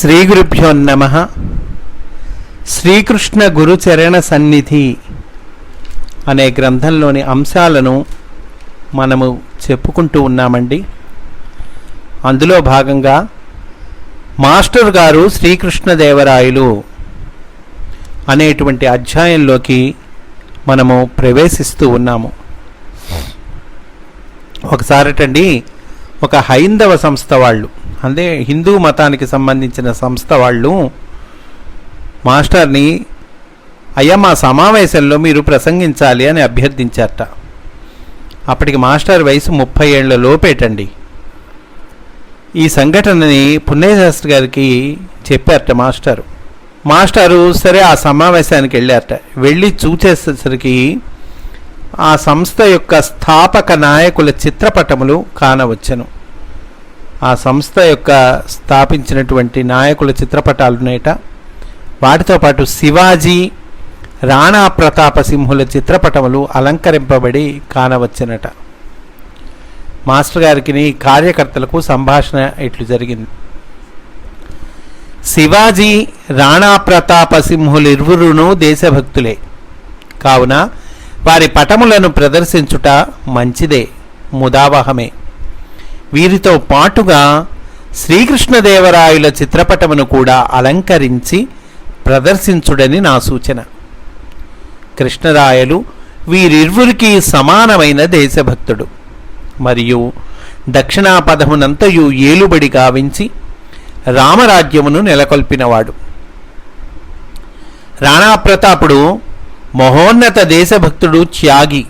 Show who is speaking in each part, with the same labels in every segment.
Speaker 1: శ్రీ గురుభ్యో నమ. శ్రీకృష్ణ గురుచరణ సన్నిధి అనే గ్రంథంలోని అంశాలను మనము చెప్పుకుంటూ ఉన్నామండి. అందులో భాగంగా మాస్టర్ గారు శ్రీకృష్ణదేవరాయలు అనేటువంటి అధ్యాయంలోకి మనము ప్రవేశిస్తూ ఉన్నాము. ఒకసారటండి ఒక హైందవ సంస్థ వాళ్ళు అంటే హిందూ మతానికి సంబంధించిన సంస్థ వాళ్ళు మాస్టర్ని అయ్యా మా సమావేశంలో మీరు ప్రసంగించాలి అని అభ్యర్థించారట. అప్పటికి మాస్టర్ వయసు ముప్పై ఏళ్ళ లోపేటండి. ఈ సంఘటనని పుణ్యశాస్త్రి గారికి చెప్పారట మాస్టారు. మాస్టారు సరే ఆ సమావేశానికి వెళ్ళారట. వెళ్ళి చూచేసరికి ఆ సంస్థ యొక్క స్థాపక నాయకుల చిత్రపటములు కానవచ్చును. ఆ సంస్థ యొక్క స్థాపించినటువంటి నాయకుల చిత్రపటాలు ఉన్నాయట. వాటితో పాటు శివాజీ రాణా ప్రతాప సింహుల చిత్రపటములు అలంకరింపబడి కానవచ్చనట. మాస్టర్ గారికి కార్యకర్తలకు సంభాషణ ఇట్లు జరిగింది. శివాజీ రాణా ప్రతాప సింహులిరువురును దేశభక్తులే. కావున వారి పటములను ప్రదర్శించుట మంచిదే ముదావహమే. వీరితో పాటుగా శ్రీకృష్ణదేవరాయల చిత్రపటమును కూడా అలంకరించి ప్రదర్శించుడని నా సూచన. కృష్ణరాయలు వీరిరువురికి సమానమైన దేశభక్తుడు. మరియు దక్షిణాపదమునంతయు ఏలుబడి గావించి రామరాజ్యమును నెలకొల్పినవాడు. రాణా ప్రతాపుడు మహోన్నత దేశభక్తుడు త్యాగి.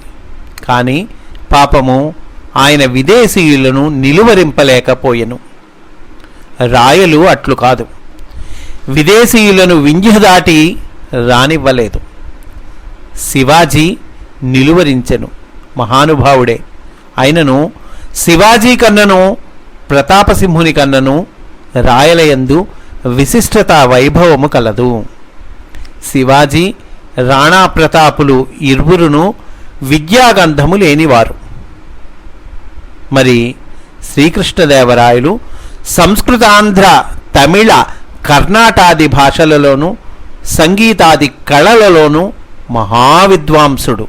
Speaker 1: కానీ పాపము ఆయన విదేశీయులను నిలువరింపలేకపోయెను. రాయలు అట్లు కాదు. విదేశీయులను వింధ్య దాటి రానివ్వలేదు. శివాజీ నిలువరించెను. మహానుభావుడే. అయినను శివాజీ కన్నను ప్రతాపసింహుని కన్నను రాయలయందు విశిష్టత వైభవము కలదు. శివాజీ రాణా ప్రతాపులు ఇరువురును విద్యాగంధము లేనివారు. మరి శ్రీకృష్ణదేవరాయలు సంస్కృతాంధ్ర తమిళ కర్ణాటాది భాషలలోనూ సంగీతాది కళలలోనూ మహావిద్వాంసుడు.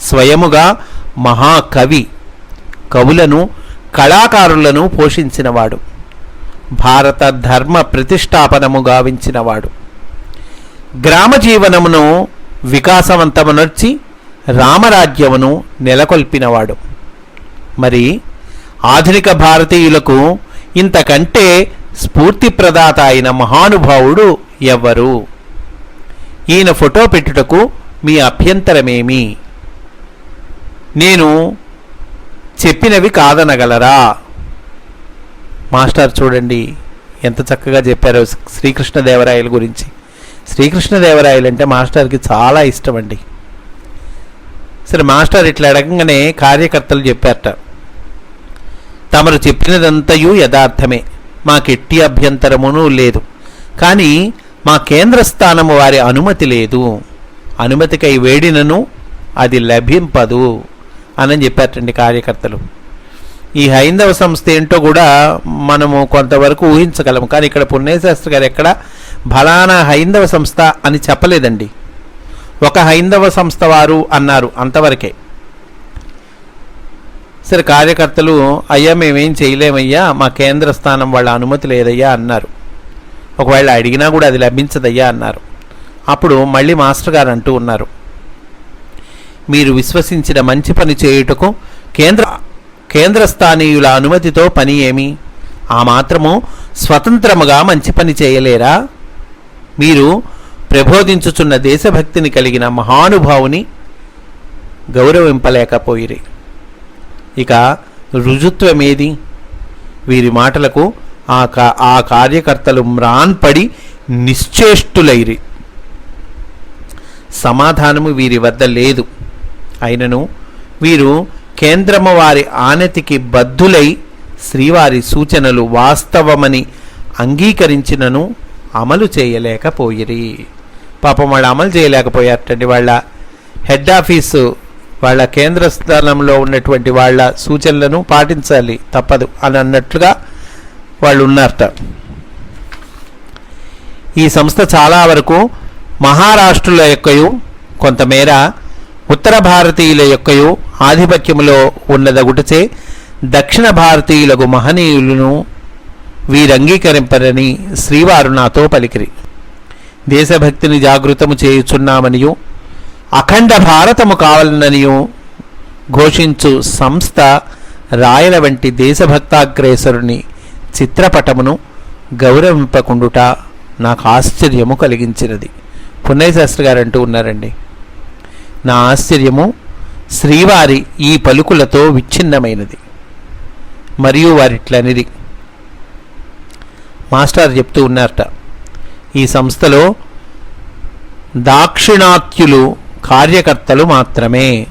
Speaker 1: స్వయముగా మహాకవి కవులను కళాకారులను పోషించినవాడు. భారత ధర్మ ప్రతిష్టాపనము గావించినవాడు. గ్రామ జీవనమును వికాసవంతమునర్చి రామరాజ్యమును నెలకొల్పినవాడు. మరి ఆధునిక భారతీయులకు ఇంతకంటే స్ఫూర్తి ప్రదాత అయిన మహానుభావుడు ఎవ్వరు ఈయన ఫోటో పెట్టుటకు మీ అభ్యంతరమేమి? నేను చెప్పినవి కాదనగలరా? మాస్టర్ చూడండి ఎంత చక్కగా చెప్పారో శ్రీకృష్ణదేవరాయల గురించి. శ్రీకృష్ణదేవరాయలు అంటే మాస్టర్కి చాలా ఇష్టం అండి సరే మాస్టర్ ఇట్లా అడగంగానే కార్యకర్తలు చెప్పారట. తమరు చెప్పినదంతయు యథార్థమే. మాకెట్టి అభ్యంతరమును లేదు. కానీ మా కేంద్ర స్థానము వారి అనుమతి లేదు. అనుమతికై వేడినను అది లభింపదు అని చెప్పారటండి కార్యకర్తలు. ఈ హైందవ సంస్థ ఏంటో కూడా మనము కొంతవరకు ఊహించగలము. కానీ ఇక్కడ పుణ్యశాస్త్రి గారు ఎక్కడ బలానా హైందవ సంస్థ అని చెప్పలేదండి. ఒక హైందవ సంస్థ వారు అన్నారు అంతవరకే. సరే కార్యకర్తలు అయ్యా మేమేం చేయలేమయ్యా మా కేంద్ర స్థానం వాళ్ళ అనుమతి లేదయ్యా అన్నారు. ఒకవేళ అడిగినా కూడా అది లభించదయ్యా అన్నారు. అప్పుడు మళ్ళీ మాస్టర్ గారు అంటూ ఉన్నారు. మీరు విశ్వసించిన మంచి పని చేయుటకు కేంద్ర కేంద్ర స్థానీయుల అనుమతితో పని ఏమి? ఆ మాత్రము స్వతంత్రముగా మంచి పని చేయలేరా? మీరు ప్రబోధించుచున్న దేశభక్తిని కలిగిన మహానుభావుని గౌరవింపలేకపోయిరి. ఇక రుజుత్వమేది? వీరి మాటలకు ఆ కా ఆ కార్యకర్తలు మ్రాన్పడి నిశ్చేష్టులైరి. సమాధానము వీరి వద్ద లేదు. అయినను వీరు కేంద్రము వారి ఆనతికి బద్ధులై శ్రీవారి సూచనలు వాస్తవమని అంగీకరించినను అమలు చేయలేకపోయిరి. పాపం వాళ్ళు అమలు చేయలేకపోయారటండి వాళ్ళ హెడ్ ఆఫీసు వాళ్ళ కేంద్ర స్థానంలో ఉన్నటువంటి వాళ్ళ సూచనలను పాటించాలి తప్పదు అని అన్నట్లుగా వాళ్ళు ఉన్నారట. ఈ సంస్థ చాలా వరకు మహారాష్ట్రుల యొక్కయు కొంతమేర ఉత్తర భారతీయుల యొక్కయు ఆధిపత్యములో ఉన్నదగుటచే దక్షిణ భారతీయులకు మహనీయులను వీరంగీకరింపరని శ్రీవారు నాతో పలికిరి. దేశభక్తిని జాగృతము చేయుచున్నామనియు అఖండ భారతము కావాలననియు ఘోషించు సంస్థ రాయల వంటి దేశభక్తాగ్రేసరుని చిత్రపటమును గౌరవింపకుండుట నాకు ఆశ్చర్యము కలిగించినది. పున్నయశాస్త్రి గారు అంటూ ఉన్నారండి. నా ఆశ్చర్యము శ్రీవారి ఈ పలుకులతో విచ్ఛిన్నమైనది. మరియు వారిట్లనిది. మాస్టర్ చెప్తూ ఉన్నారట ఈ సంస్థలో దాక్షిణాత్యులు కార్యకర్తలు మాత్రమే.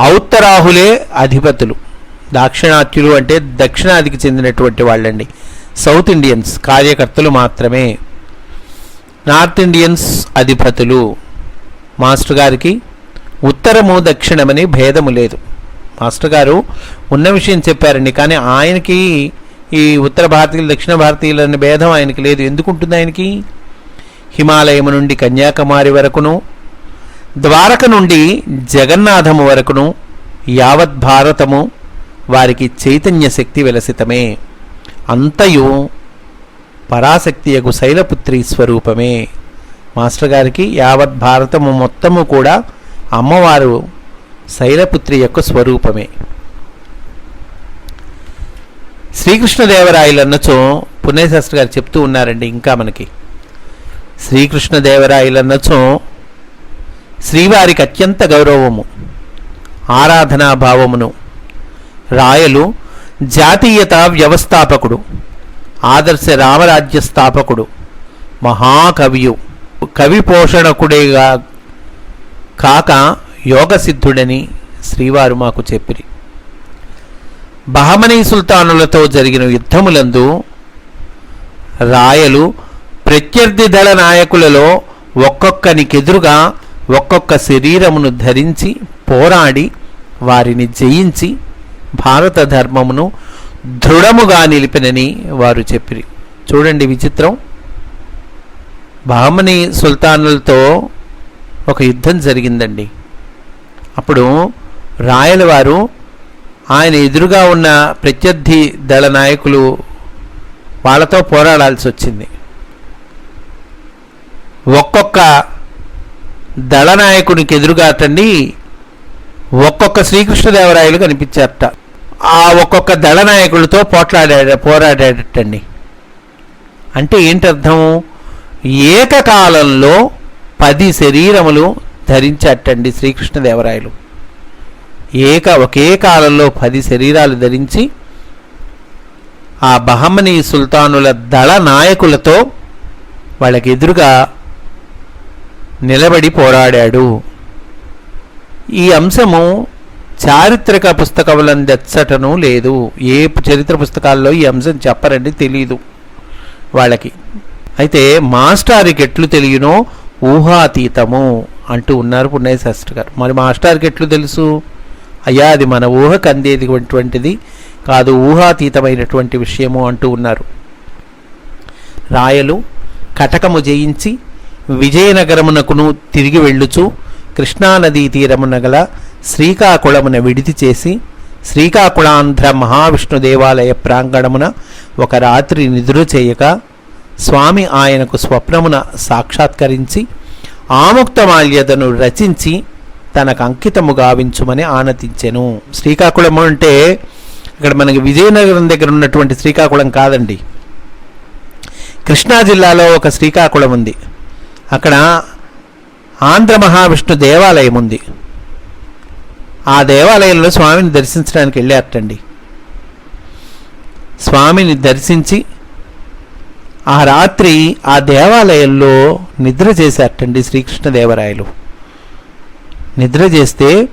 Speaker 1: ఔత్తరాహులే అధిపతులు. దాక్షిణాత్యులు అంటే దక్షిణాదికి చెందినటువంటి వాళ్ళండి. సౌత్ ఇండియన్స్ కార్యకర్తలు మాత్రమే. నార్త్ ఇండియన్స్ అధిపతులు. మాస్టర్ గారికి ఉత్తరము దక్షిణమని భేదము లేదు. మాస్టర్ గారు ఉన్న విషయం చెప్పారండి. కానీ ఆయనకి ఈ ఉత్తర భారతీయులు దక్షిణ భారతీయులు అనే భేదం ఆయనకి లేదు. ఎందుకుంటుంది ఆయనకి? హిమాలయము నుండి కన్యాకుమారి వరకును ద్వారక నుండి జగన్నాథము వరకును యావత్ భారతము వారికి చైతన్య శక్తి విలసితమే. అంతయు పరాశక్తియగు శైలపుత్రి స్వరూపమే. మాస్టర్ గారికి యావత్ భారతము మొత్తము కూడా అమ్మవారు శైలపుత్రి యొక్క స్వరూపమే. శ్రీకృష్ణదేవరాయలన్నచో పుణ్యశాస్త్రి గారు చెప్తూ ఉన్నారండి ఇంకా మనకి. శ్రీకృష్ణదేవరాయలన్నచో శ్రీవారికి అత్యంత గౌరవము ఆరాధనాభావమును రాయలు జాతీయత వ్యవస్థాపకుడు ఆదర్శ రామరాజ్య స్థాపకుడు మహాకవియు కవి పోషణకుడేగా కాక యోగసిద్ధుడని శ్రీవారు మాకు చెప్పిరి. బహమనీ సుల్తానులతో జరిగిన యుద్ధములందు రాయలు ప్రత్యర్థి దళ నాయకులలో ఒక్కొక్కనికెదురుగా ఒక్కొక్క శరీరమును ధరించి పోరాడి వారిని జయించి భారత ధర్మమును దృఢముగా నిలిపినని వారు చెప్పిరి. చూడండి విచిత్రం. బహమని సుల్తానులతో ఒక యుద్ధం జరిగిందండి. అప్పుడు రాయల వారు ఆయన ఎదురుగా ఉన్న ప్రత్యర్థి దళ నాయకులు వాళ్ళతో పోరాడాల్సి వచ్చింది. ఒక్కొక్క దళనాయకునికి ఎదురుగా అటండి ఒక్కొక్క శ్రీకృష్ణదేవరాయలు కనిపించారట. ఆ ఒక్కొక్క దళనాయకులతో పోట్లాడా పోరాడాడటండి అంటే ఏంటి అర్థం ఏకకాలంలో పది శరీరములు ధరించటండి శ్రీకృష్ణదేవరాయలు. ఏక ఒకే కాలంలో పది శరీరాలు ధరించి ఆ బహమనీ సుల్తానుల దళ నాయకులతో వాళ్ళకి ఎదురుగా నిలబడి పోరాడాడు. ఈ అంశము చారిత్రక పుస్తకములందెచ్చటను లేదు. ఏ చరిత్ర పుస్తకాల్లో ఈ అంశం చెప్పరండి తెలీదు వాళ్ళకి. అయితే మాస్టారికి ఎట్లు తెలియనో ఊహాతీతము అంటూ ఉన్నారు పున్నయ్య శాస్త్రి గారు. మరి మాస్టార్కి ఎట్లు తెలుసు? అయ్యా అది మన ఊహకు అందేటువంటిది కాదు ఊహాతీతమైనటువంటి విషయము అంటూ ఉన్నారు. రాయలు కటకము జయించి విజయనగరమునకును తిరిగి వెళ్ళుచు కృష్ణానదీ తీరమున గల శ్రీకాకుళమున విడిది చేసి శ్రీకాకుళాంధ్ర మహావిష్ణు దేవాలయ ప్రాంగణమున ఒక రాత్రి నిద్ర చేయక స్వామి ఆయనకు స్వప్నమున సాక్షాత్కరించి ఆముక్తమాల్యతను రచించి తనకు అంకితము గావించుమని ఆనతించెను. శ్రీకాకుళం అంటే ఇక్కడ మనకి విజయనగరం దగ్గర ఉన్నటువంటి శ్రీకాకుళం కాదండి. కృష్ణా జిల్లాలో ఒక శ్రీకాకుళం ఉంది. అక్కడ ఆంధ్ర మహావిష్ణు దేవాలయం ఉంది. ఆ దేవాలయంలో స్వామిని దర్శించడానికి వెళ్ళారటండి. స్వామిని దర్శించి ఆ రాత్రి ఆ దేవాలయంలో నిద్ర చేశారటండి శ్రీకృష్ణదేవరాయలు. నిద్ర చేస్తే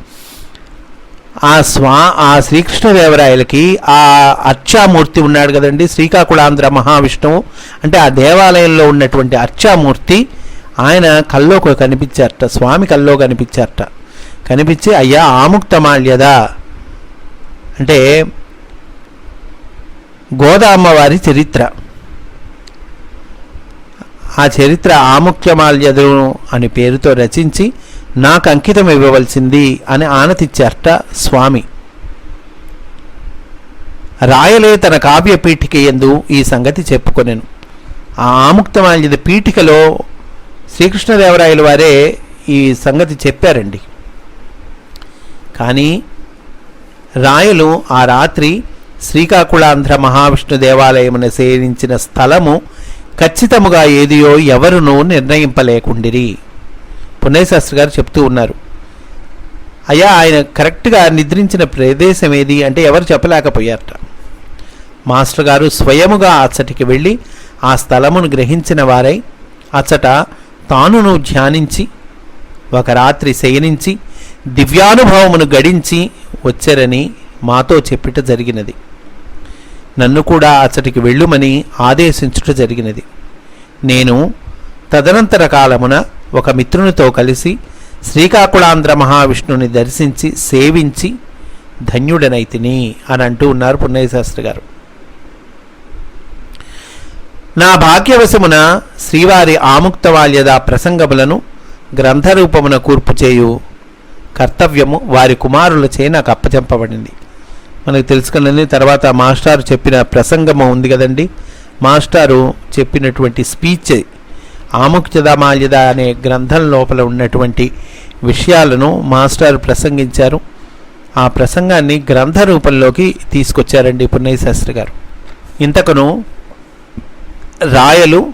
Speaker 1: ఆ స్వా ఆ శ్రీకృష్ణదేవరాయలకి ఆ అర్చామూర్తి ఉన్నాడు కదండి శ్రీకాకుళాంధ్ర మహావిష్ణువు. అంటే ఆ దేవాలయంలో ఉన్నటువంటి అర్చామూర్తి ఆయన కల్లో కనిపించారట స్వామి కల్లో కనిపించారట. కనిపించి అయ్యా ఆముక్తమాల్యద? అంటే గోదామ్మవారి చరిత్ర. ఆ చరిత్ర ఆముఖ్యమాల్యదు అని పేరుతో రచించి నాకు అంకితం ఇవ్వవలసింది అని ఆనతిచ్చారట స్వామి. రాయలే తన కావ్య పీఠిక ఎందు ఈ సంగతి చెప్పుకొనెను. ఆ ఆముక్తమాల్యద పీఠికలో శ్రీకృష్ణదేవరాయల వారే ఈ సంగతి చెప్పారండి. కానీ రాయలు ఆ రాత్రి శ్రీకాకుళాంధ్ర మహావిష్ణు దేవాలయమును సేవించిన స్థలము ఖచ్చితముగా ఏదియో ఎవరునూ నిర్ణయింపలేకుండిరి. పుణ్యశాస్త్రి గారు చెప్తూ ఉన్నారు. అయ్యా ఆయన కరెక్ట్గా నిద్రించిన ప్రదేశం ఏది అంటే ఎవరు చెప్పలేకపోయారట. మాస్టర్ గారు స్వయముగా అచ్చటికి వెళ్ళి ఆ స్థలమును గ్రహించిన వారై అచ్చట తానును ధ్యానించి ఒక రాత్రి శయనించి దివ్యానుభవమును గడించి వచ్చారని మాతో చెప్పిట జరిగినది. నన్ను కూడా అతడికి వెళ్ళుమని ఆదేశించుట జరిగినది. నేను తదనంతర కాలమున ఒక మిత్రునితో కలిసి శ్రీకాకుళాంధ్ర మహావిష్ణుని దర్శించి సేవించి ధన్యుడనైతిని అని అంటూ ఉన్నారు పుణ్యశాస్త్రి గారు. నా భాగ్యవశమున శ్రీవారి ఆముక్తవాల్యద ప్రసంగములను గ్రంథరూపమున కూర్పు చేయు కర్తవ్యము వారి కుమారులచే నాకు అప్పచెంపబడింది. మనకు తెలుసుకున్నది తర్వాత మాస్టారు చెప్పిన ప్రసంగము ఉంది కదండి. మాస్టారు చెప్పినటువంటి స్పీచ్ ఆముక్తమాల్యద అనే గ్రంథం లోపల ఉన్నటువంటి విషయాలను మాస్టారు ప్రసంగించారు. ఆ ప్రసంగాన్ని గ్రంథ రూపంలోకి తీసుకొచ్చారండి పున్నయ్య గారు. ఇంతకును రాయలు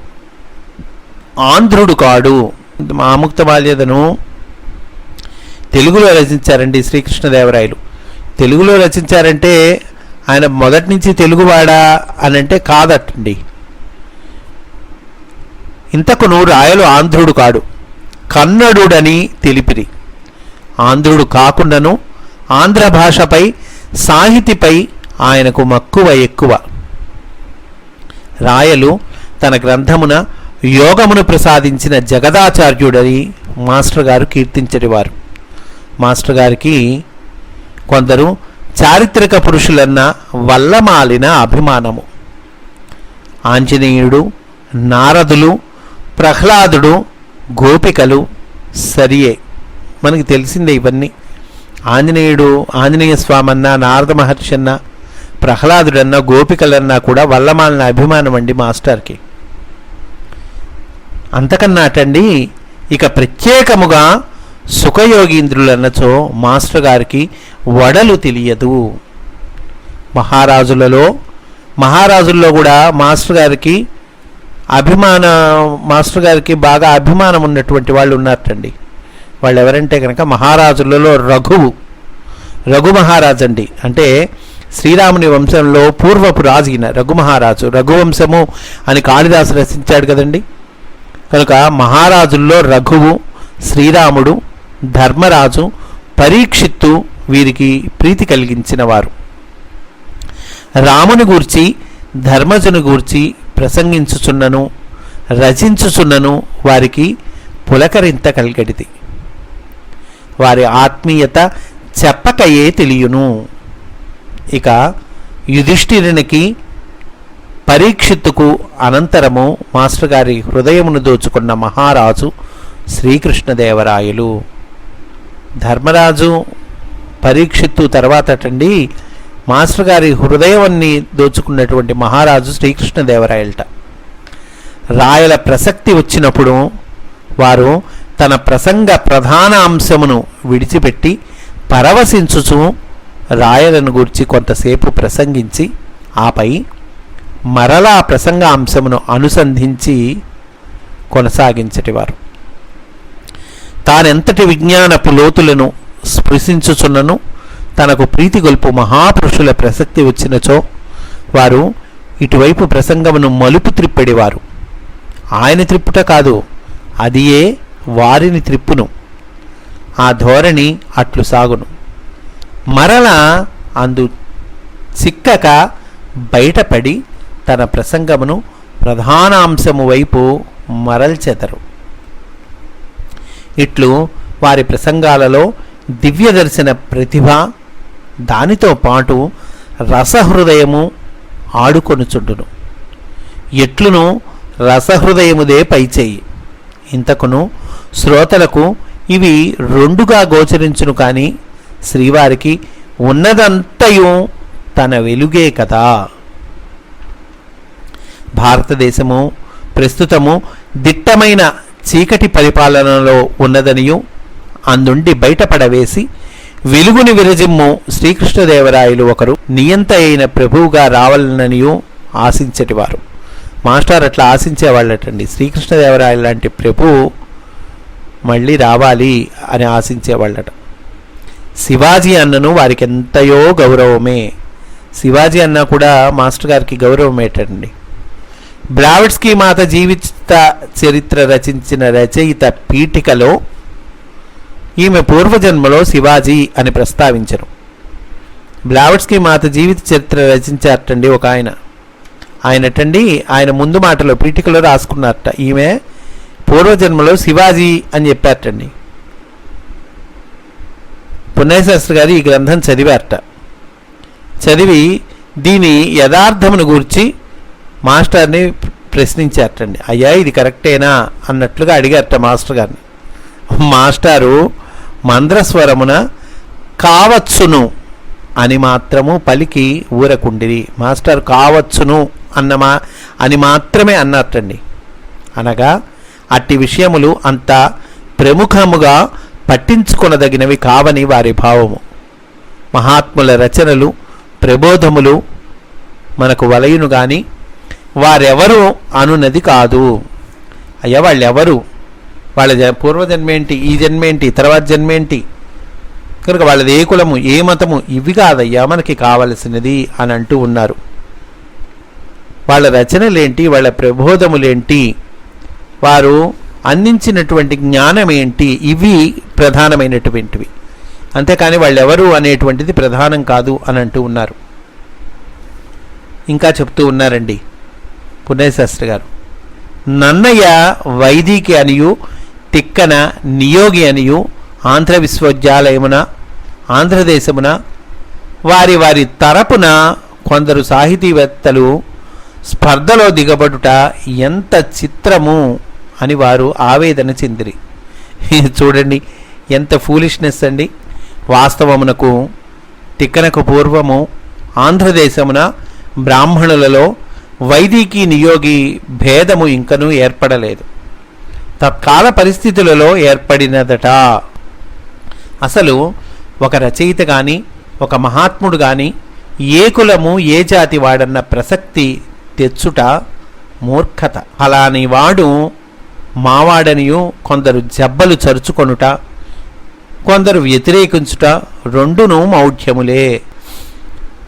Speaker 1: ఆంధ్రుడు కాడు. ఆముక్త బాల్యతను తెలుగులో రచించారండి శ్రీకృష్ణదేవరాయలు. తెలుగులో రచించారంటే ఆయన మొదటి నుంచి తెలుగువాడా అని అంటే కాదటండి. ఇంతకును రాయలు ఆంధ్రుడు కాడు. కన్నడుడని తెలిపిరి. ఆంధ్రుడు కాకుండాను ఆంధ్ర భాషపై సాహితిపై ఆయనకు మక్కువ ఎక్కువ. రాయలు తన గ్రంథమున యోగమును ప్రసాదించిన జగదాచార్యుడని మాస్టర్ గారు కీర్తించడివారు మాస్టర్ గారికి కొందరు చారిత్రక పురుషులన్న వల్లమాలిన అభిమానము. ఆంజనేయుడు నారదులు ప్రహ్లాదుడు గోపికలు సరియే. మనకి తెలిసిందే ఇవన్నీ. ఆంజనేయుడు ఆంజనేయ స్వామి అన్న నారద మహర్షి అన్న ప్రహ్లాదుడన్న గోపికలన్నా కూడా వల్లమాలిన అభిమానం అండి మాస్టర్కి. అంతకన్నా అటండి ఇక ప్రత్యేకముగా సుఖయోగీంద్రులన్నచో మాస్టర్ గారికి వడలు తెలియదు. మహారాజులలో మహారాజుల్లో కూడా మాస్టర్ గారికి అభిమాన మాస్టర్ గారికి బాగా అభిమానం ఉన్నటువంటి వాళ్ళు ఉన్నారటండి. వాళ్ళు ఎవరంటే కనుక మహారాజులలో రఘువు. రఘు మహారాజు అండి అంటే శ్రీరాముని వంశంలో పూర్వపు రాజు ఈయన రఘు మహారాజు. రఘువంశము అని కాళిదాసు రచించాడు కదండి. కనుక మహారాజుల్లో రఘువు శ్రీరాముడు ధర్మరాజు పరీక్షిత్తు వీరికి ప్రీతి కలిగించిన వారు రాముని గూర్చి ధర్మజుని గూర్చి ప్రసంగించుచున్నను రచించుచున్నను వారికి పులకరింత కలిగడిది వారి ఆత్మీయత చెప్పకయే తెలియను. ఇక యుధిష్ఠిరునికి పరీక్షిత్తుకు అనంతరము మాస్టర్ గారి హృదయమును దోచుకున్న మహారాజు శ్రీకృష్ణదేవరాయలు. ధర్మరాజు పరీక్షిత్తు తర్వాతటండి మాస్టర్ గారి హృదయాన్ని దోచుకున్నటువంటి మహారాజు శ్రీకృష్ణదేవరాయలట. రాయల ప్రసక్తి వచ్చినప్పుడు వారు తన ప్రసంగ ప్రధాన అంశమును విడిచిపెట్టి పరవశించుచు రాయలను గూర్చి కొంతసేపు ప్రసంగించి ఆపై మరలా ప్రసంగ అంశమును అనుసంధించి కొనసాగించటివారు. తానెంతటి విజ్ఞానపు లోతులను స్పృశించుచున్నను తనకు ప్రీతిగొల్పు మహాపురుషుల ప్రసక్తి వచ్చినచో వారు ఇటువైపు ప్రసంగమును మలుపు త్రిప్పెడివారు ఆయన త్రిప్పుట కాదు అదియే వారిని త్రిప్పును. ఆ ధోరణి అట్లు సాగును. మరల అందు చిక్కక బయటపడి తన ప్రసంగమును ప్రధానాంశము వైపు మరల్చెదరు. ఇట్లు వారి ప్రసంగాలలో దివ్య దర్శన ప్రతిభ దానితో పాటు రసహృదయము ఆడుకొనుచుండును. ఎట్లును రసహృదయముదే పైచేయి. ఇంతకును శ్రోతలకు ఇవి రెండుగా గోచరించును కానీ శ్రీవారికి ఉన్నదంతయు తన వెలుగే కదా. భారతదేశము ప్రస్తుతము దిట్టమైన చీకటి పరిపాలనలో ఉన్నదనియు అందుండి బయటపడవేసి వెలుగుని విరజిమ్ము శ్రీకృష్ణదేవరాయలు ఒకరు నియంత అయిన ప్రభువుగా రావాలననియు ఆశించటివారు. మాస్టర్ అట్లా ఆశించేవాళ్ళటండి. శ్రీకృష్ణదేవరాయలు లాంటి ప్రభువు మళ్ళీ రావాలి అని ఆశించేవాళ్ళట. శివాజీ అన్నను వారికి ఎంతయో గౌరవమే. శివాజీ అన్న కూడా మాస్టర్ గారికి గౌరవమేటండి. బ్లావిడ్స్కీ మాత జీవిత చరిత్ర రచించిన రచయిత పీఠికలో ఈమె పూర్వజన్మలో శివాజీ అని ప్రస్తావించరు. బ్లావట్స్కి మాత జీవిత చరిత్ర రచించారటండి ఒక ఆయన. ఆయనటండి ఆయన ముందు మాటలో పీఠికలో రాసుకున్నారట. ఈమె పూర్వజన్మలో శివాజీ అని చెప్పారటండి. పుణ్యశాస్త్రి గారు ఈ గ్రంథం చదివారట. చదివి దీని యథార్థమును గూర్చి మాస్టర్ని ప్రశ్నించారటండి. అయ్యా ఇది కరెక్టేనా? అన్నట్లుగా అడిగారట మాస్టర్ గారిని. మాస్టారు మంద్రస్వరమున కావచ్చును అని మాత్రము పలికి ఊరకుండిరి. మాస్టర్ కావచ్చును అన్నమా అని మాత్రమే అన్నట్టండి అనగా అట్టి విషయములు అంత ప్రముఖముగా పట్టించుకొనదగినవి కావని వారి భావము. మహాత్ముల రచనలు ప్రబోధములు మనకు వలయును కానీ వారెవరు అనున్నది కాదు. అయ్యా వాళ్ళెవరు? వాళ్ళ జ పూర్వజన్మేంటి ఈ జన్మేంటి తర్వాత జన్మేంటి కనుక వాళ్ళది ఏ కులము ఏ మతము? ఇవి కాదయ్యా మనకి కావలసినది అని అంటూ ఉన్నారు. వాళ్ళ రచనలేంటి? వాళ్ళ ప్రబోధములేంటి? వారు అందించినటువంటి జ్ఞానం ఏంటి ఇవి ప్రధానమైనటువంటివి. అంతేకాని వాళ్ళు ఎవరు అనేటువంటిది ప్రధానం కాదు అని అంటూ ఉన్నారు. ఇంకా చెప్తూ ఉన్నారండి. పుణ్యశాస్త్రి గారు నన్నయ్య వైదికి అనియు తిక్కన నియోగి అనియు ఆంధ్ర విశ్వవిద్యాలయమున ఆంధ్రదేశమున వారి వారి తరపున కొందరు సాహితీవేత్తలు స్పర్ధలో దిగబడుట ఎంత చిత్రము అని వారు ఆవేదన చెందిరి. చూడండి ఎంత ఫూలిష్నెస్ అండి. వాస్తవమునకు తిక్కనకు పూర్వము ఆంధ్రదేశమున బ్రాహ్మణులలో వైదికీ నియోగి భేదము ఇంకనూ ఏర్పడలేదు. తత్కాల పరిస్థితులలో ఏర్పడినదట. అసలు ఒక రచయిత కానీ ఒక మహాత్ముడు కానీ ఏ కులము ఏ జాతి వాడన్న ప్రసక్తి తెచ్చుట మూర్ఖత. అలాని వాడు మావాడనియు కొందరు జబ్బలు చరుచుకొనుట కొందరు వ్యతిరేకించుట రెండును మౌఢ్యములే.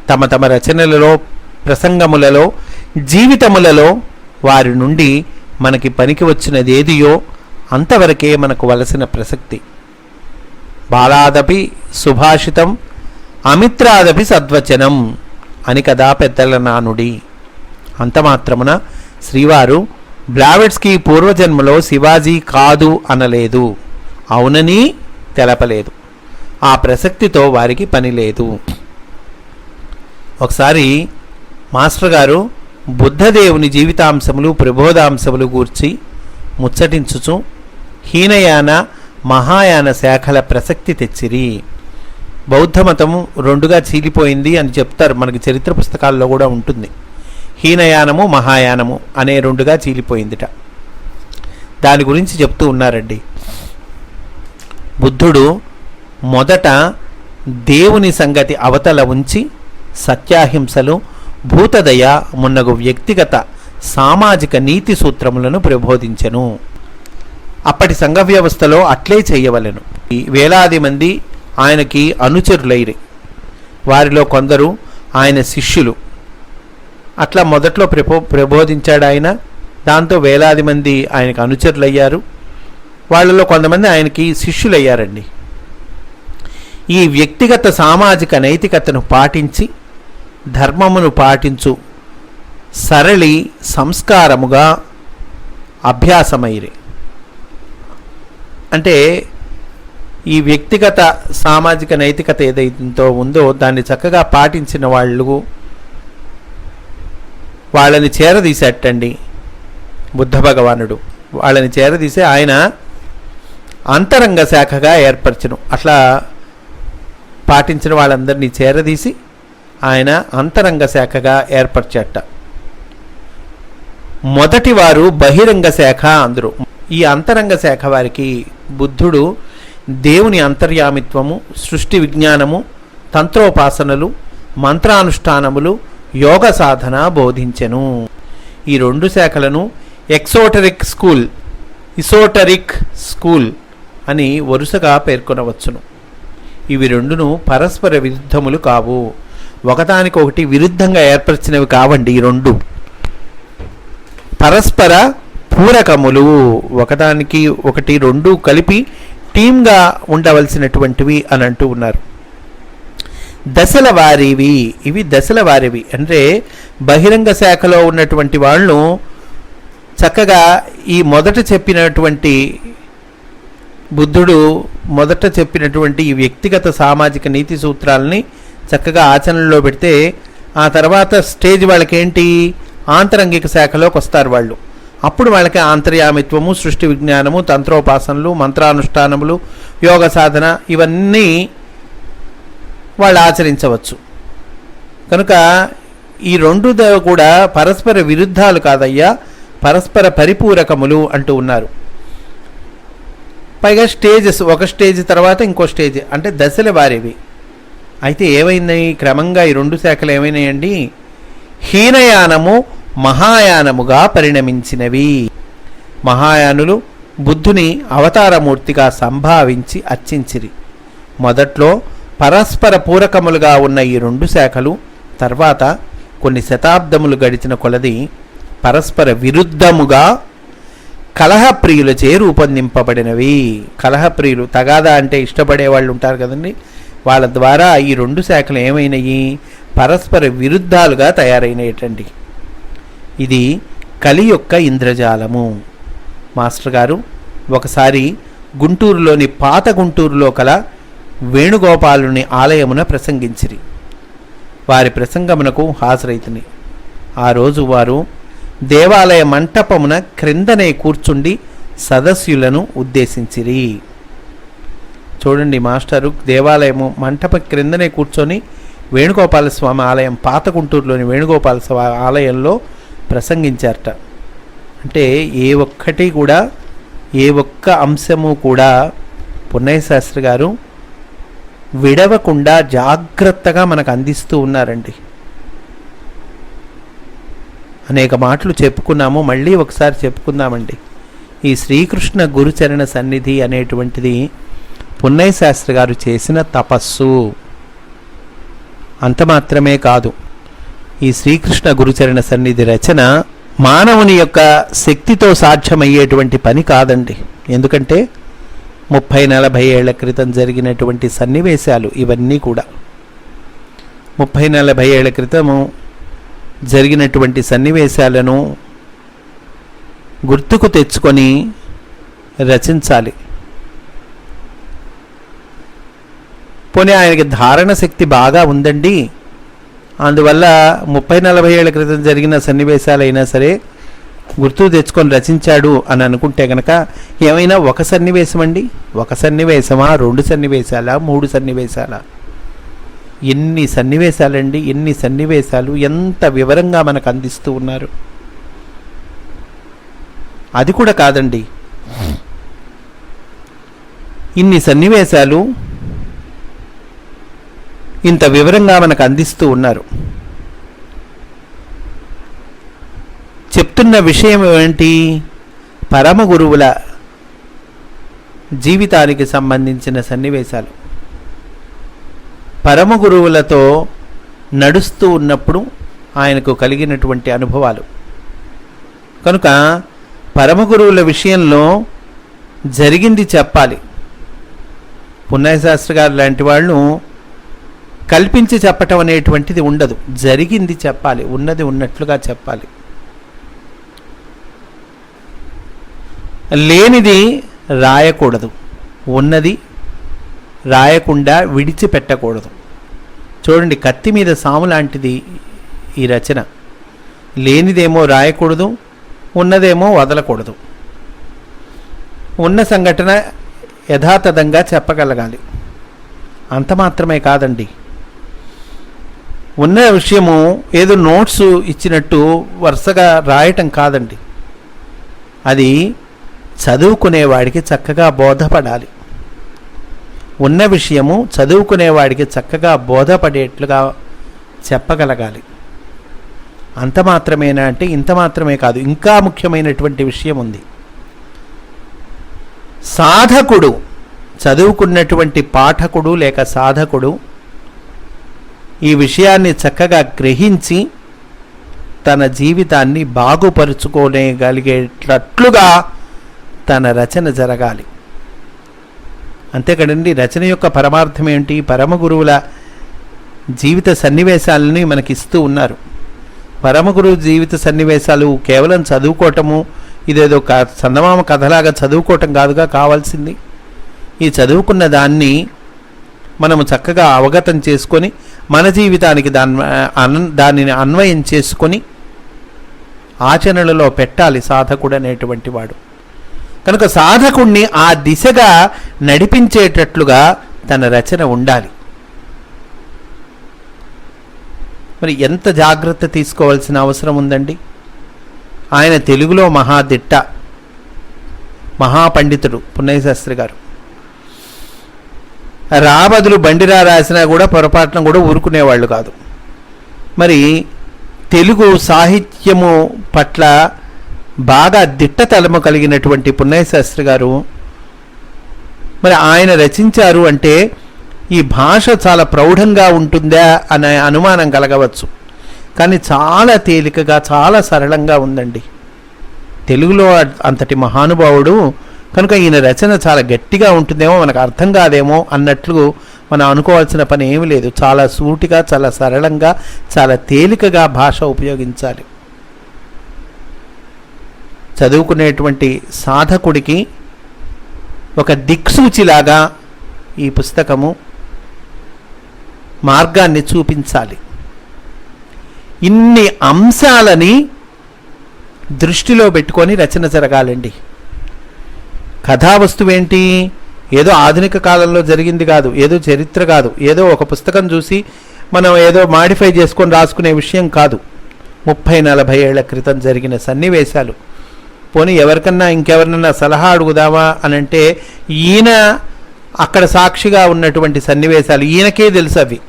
Speaker 1: తమ తమ రచనలలో ప్రసంగములలో జీవితములలో వారి నుండి మనకి పనికి వచ్చినదేదియో అంతవరకే మనకు వలసిన ప్రసక్తి. బాలాదపి సుభాషితం అమిత్రాదపి సద్వచనం అని కదా పెద్దల నానుడి. అంతమాత్రమున శ్రీవారు బ్లావెట్స్కి పూర్వజన్మలో శివాజీ కాదు అనలేదు. అవునని తెలపలేదు. ఆ ప్రసక్తితో వారికి పని లేదు. ఒకసారి మాస్టర్ గారు బుద్ధదేవుని జీవితాంశములు ప్రబోధాంశములు గూర్చి ముచ్చటించుచు హీనయాన మహాయాన శాఖల ప్రసక్తి తెచ్చిరి. బౌద్ధమతము రెండుగా చీలిపోయింది అని చెప్తారు. మనకి చరిత్ర పుస్తకాల్లో కూడా ఉంటుంది. హీనయానము మహాయానము అనే రెండుగా చీలిపోయిందిట. దాని గురించి చెప్తూ ఉన్నారండి. బుద్ధుడు మొదట దేవుని సంగతి అవతల ఉంచి సత్యాహింసలు భూతదయ మున్నగు వ్యక్తిగత సామాజిక నీతి సూత్రములను ప్రబోధించెను. అప్పటి సంఘ వ్యవస్థలో అట్లే చేయవలెను. ఈ వేలాది మంది ఆయనకి అనుచరులైరి. వారిలో కొందరు ఆయన శిష్యులు. అట్లా మొదట్లో ప్రబో ప్రబోధించాడు ఆయన. దాంతో వేలాది మంది ఆయనకు అనుచరులయ్యారు. వాళ్ళలో కొంతమంది ఆయనకి శిష్యులయ్యారండి. ఈ వ్యక్తిగత సామాజిక నైతికతను పాటించి ధర్మమును పాటించు. సరళి సంస్కారముగా అభ్యాసమైరి అంటే ఈ వ్యక్తిగత సామాజిక నైతికత ఏదైతే ఉందో దాన్ని చక్కగా పాటించిన వాళ్ళు వాళ్ళని చేరదీసేటండి బుద్ధ భగవానుడు వాళ్ళని చేరదీసి ఆయన అంతరంగ శాఖగా ఏర్పరచను. అట్లా పాటించిన వాళ్ళందరినీ చేరదీసి ఆయన అంతరంగ శాఖగా ఏర్పరచట. మొదటి వారు బహిరంగ శాఖ అందరు. ఈ అంతరంగ శాఖ వారికి బుద్ధుడు దేవుని అంతర్యామిత్వము సృష్టి విజ్ఞానము తంత్రోపాసనలు మంత్రానుష్ఠానములు యోగ సాధన బోధించెను. ఈ రెండు శాఖలను ఎక్సోటరిక్ స్కూల్ ఇసోటరిక్ స్కూల్ అని వరుసగా పేర్కొనవచ్చును. ఇవి రెండును పరస్పర విరుద్ధములు కావు. ఒకదానికొకటి విరుద్ధంగా ఏర్పరిచినవి కావండి ఈ రెండు. పరస్పర పూరకములు ఒకదానికి ఒకటి రెండు కలిపి టీమ్గా ఉండవలసినటువంటివి అని అంటూ ఉన్నారు. దశల వారివి ఇవి దశల వారివి. అంటే బహిరంగ శాఖలో ఉన్నటువంటి వాళ్ళు చక్కగా ఈ మొదట చెప్పినటువంటి బుద్ధుడు మొదట చెప్పినటువంటి ఈ వ్యక్తిగత సామాజిక నీతి సూత్రాలని చక్కగా ఆచరణలో పెడితే ఆ తర్వాత స్టేజ్ వాళ్ళకేంటి? ఆంతరంగిక శాఖలోకి వస్తారు వాళ్ళు. అప్పుడు వాళ్ళకి ఆంతర్యామిత్వము సృష్టి విజ్ఞానము తంత్రోపాసనలు మంత్రానుష్ఠానములు యోగ సాధన ఇవన్నీ వాళ్ళు ఆచరించవచ్చు. కనుక ఈ రెండు కూడా పరస్పర విరుద్ధాలు కాదయ్యా పరస్పర పరిపూరకములు అంటూ ఉన్నారు. పైగా స్టేజెస్ ఒక స్టేజ్ తర్వాత ఇంకో స్టేజ్ అంటే దశల వారివి. అయితే ఏమైంది క్రమంగా ఈ రెండు శాఖలు ఏమైనాయండి? హీనయానము మహాయానముగా పరిణమించినవి. మహాయానులు బుద్ధుని అవతారమూర్తిగా సంభావించి అర్చించిరి. మొదట్లో పరస్పర పూరకములుగా ఉన్న ఈ రెండు శాఖలు తర్వాత కొన్ని శతాబ్దములు గడిచిన కొలది పరస్పర విరుద్ధముగా కలహప్రియులచే రూపొందింపబడినవి. కలహప్రియులు తగాదా అంటే ఇష్టపడే వాళ్ళు ఉంటారు కదండి. వాళ్ళ ద్వారా ఈ రెండు శాఖలు ఏమైనాయి పరస్పర విరుద్ధాలుగా తయారైనటండి ఇది కలి యొక్క ఇంద్రజాలము. మాస్టర్ గారు ఒకసారి గుంటూరులోని పాత గుంటూరులో కల వేణుగోపాలుని ఆలయమున ప్రసంగించిరి. వారి ప్రసంగమునకు హాజరైతిని. ఆ రోజు వారు దేవాలయ మంటపమున క్రిందనే కూర్చుండి సదస్యులను ఉద్దేశించిరి. చూడండి మాస్టరు దేవాలయము మంటప క్రిందనే కూర్చొని వేణుగోపాల స్వామి ఆలయం పాత గుంటూరులోని వేణుగోపాల స్వామి ఆలయంలో ప్రసంగించారట. అంటే ఏ ఒక్కటి కూడా ఏ ఒక్క అంశము కూడా పున్నయ్య శాస్త్రి గారు విడవకుండా జాగ్రత్తగా మనకు అందిస్తూ ఉన్నారండి. అనేక మాటలు చెప్పుకున్నాము మళ్ళీ ఒకసారి చెప్పుకుందామండి. ఈ శ్రీకృష్ణ గురుచరణ సన్నిధి అనేటువంటిది పున్నయ్య శాస్త్రి గారు చేసిన తపస్సు. అంత మాత్రమే కాదు. ఈ శ్రీకృష్ణ గురుచరణ సన్నిధి రచన మానవుని యొక్క శక్తితో సాధ్యమయ్యేటువంటి పని కాదండి. ఎందుకంటే ముప్పై నలభై ఏళ్ళ క్రితం జరిగినటువంటి సన్నివేశాలు ఇవన్నీ కూడా. ముప్పై నలభై ఏళ్ళ క్రితము జరిగినటువంటి సన్నివేశాలను గుర్తుకు తెచ్చుకొని రచించాలి. పోనీ ఆయనకి ధారణ శక్తి బాగా ఉందండి. అందువల్ల ముప్పై నలభై ఏళ్ళ క్రితం జరిగిన సన్నివేశాలైనా సరే గుర్తు తెచ్చుకొని రచించాడు అని అనుకుంటే కనుక ఏమైనా ఒక సన్నివేశం అండి ఒక సన్నివేశమా? రెండు సన్నివేశాలా? మూడు సన్నివేశాలా? ఎన్ని సన్నివేశాలండి? ఎన్ని సన్నివేశాలు? ఎంత వివరంగా మనకు అందిస్తూ ఉన్నారు? అది కూడా కాదండి. ఇన్ని సన్నివేశాలు ఇంత వివరంగా మనకు అందిస్తూ ఉన్నారు. చెప్తున్న విషయం ఏంటి పరమ గురువుల జీవితానికి సంబంధించిన సన్నివేశాలు. పరమ గురువులతో నడుస్తూ ఉన్నప్పుడు ఆయనకు కలిగినటువంటి అనుభవాలు. కనుక పరమ గురువుల విషయంలో జరిగింది చెప్పాలి. పున్నయశాస్త్రి గారు లాంటి వాళ్ళు కల్పించి చెప్పటం అనేటువంటిది ఉండదు. జరిగింది చెప్పాలి. ఉన్నది ఉన్నట్లుగా చెప్పాలి. లేనిది రాయకూడదు. ఉన్నది రాయకుండా విడిచిపెట్టకూడదు. చూడండి కత్తి మీద సాము లాంటిది ఈ రచన. లేనిదేమో రాయకూడదు ఉన్నదేమో వదలకూడదు. ఉన్న సంఘటన యథాతథంగా చెప్పగలగాలి. అంత మాత్రమే కాదండి. ఉన్న విషయము ఏదో నోట్స్ ఇచ్చినట్టు వరుసగా రాయటం కాదండి. అది చదువుకునేవాడికి చక్కగా బోధపడాలి. ఉన్న విషయము చదువుకునేవాడికి చక్కగా బోధపడేట్లుగా చెప్పగలగాలి. అంత మాత్రమేనా అంటే ఇంత మాత్రమే కాదు. ఇంకా ముఖ్యమైనటువంటి విషయం ఉంది. సాధకుడు చదువుకున్నటువంటి పాఠకుడు లేక సాధకుడు ఈ విషయాన్ని చక్కగా గ్రహించి తన జీవితాన్ని బాగుపరుచుకోగలిగేటట్లుగా తన రచన జరగాలి. అంతేకాదండి రచన యొక్క పరమార్థం ఏంటి పరమ గురువుల జీవిత సన్నివేశాలని మనకిస్తూ ఉన్నారు. పరమ గురువు జీవిత సన్నివేశాలు కేవలం చదువుకోవటము ఇదేదో క చందమామ కథలాగా చదువుకోవటం కాదుగా కావాల్సింది. ఈ చదువుకున్న దాన్ని మనము చక్కగా అవగతం చేసుకొని మన జీవితానికి దాన్ని అన్ దానిని అన్వయం చేసుకొని ఆచరణలో పెట్టాలి సాధకుడు అనేటువంటి వాడు. కనుక సాధకుణ్ణి ఆ దిశగా నడిపించేటట్లుగా తన రచన ఉండాలి. మరి ఎంత జాగ్రత్త తీసుకోవాల్సిన అవసరం ఉందండి? ఆయన తెలుగులో మహాదిట్ట మహాపండితుడు పున్నయ్యశాస్త్రి గారు. రాబదులు బండిరా రాసినా కూడా పొరపాటున కూడా ఊరుకునేవాళ్ళు కాదు. మరి తెలుగు సాహిత్యము పట్ల బాగా దిట్టతలము కలిగినటువంటి పున్నయ్యశాస్త్రి గారు మరి ఆయన రచించారు అంటే ఈ భాష చాలా ప్రౌఢంగా ఉంటుందా అనే అనుమానం కలగవచ్చు. కానీ చాలా తేలికగా చాలా సరళంగా ఉందండి. తెలుగులో అంతటి మహానుభావుడు కనుక ఈయన రచన చాలా గట్టిగా ఉంటుందేమో మనకు అర్థం కాదేమో అన్నట్లు మనం అనుకోవాల్సిన పని ఏమీ లేదు. చాలా సూటిగా చాలా సరళంగా చాలా తేలికగా భాష ఉపయోగించాలి. చదువుకునేటువంటి సాధకుడికి ఒక దిక్సూచిలాగా ఈ పుస్తకము మార్గాన్ని చూపించాలి. ఇన్ని అంశాలని దృష్టిలో పెట్టుకొని రచన జరగాలండి. కథావస్తువేంటి? ఏదో ఆధునిక కాలంలో జరిగింది కాదు ఏదో చరిత్ర కాదు ఏదో ఒక పుస్తకం చూసి మనం ఏదో మాడిఫై చేసుకొని రాసుకునే విషయం కాదు. ముప్పై నలభై ఏళ్ళ క్రితం జరిగిన సన్నివేశాలు. పోనీ ఎవరికన్నా ఇంకెవరినన్నా సలహా అడుగుదామా అని అంటే ఈయన అక్కడ సాక్షిగా ఉన్నటువంటి సన్నివేశాలు ఈయనకే తెలుసు అవి.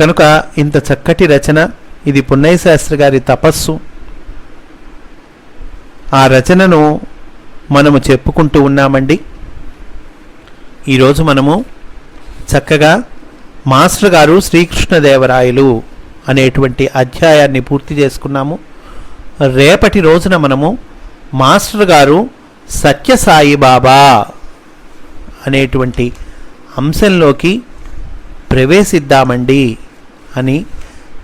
Speaker 1: కనుక ఇంత చక్కటి రచన ఇది పున్నయ్య శాస్త్రి గారి తపస్సు. ఆ రచనను మనము చెప్పుకుంటూ ఉన్నామండి. ఈరోజు మనము చక్కగా మాస్టర్ గారు శ్రీకృష్ణదేవరాయలు అనేటువంటి అధ్యాయాన్ని పూర్తి చేసుకున్నాము. రేపటి రోజున మనము మాస్టర్ గారు సత్యసాయి బాబా అనేటువంటి అంశంలోకి ప్రవేశిద్దామండి అని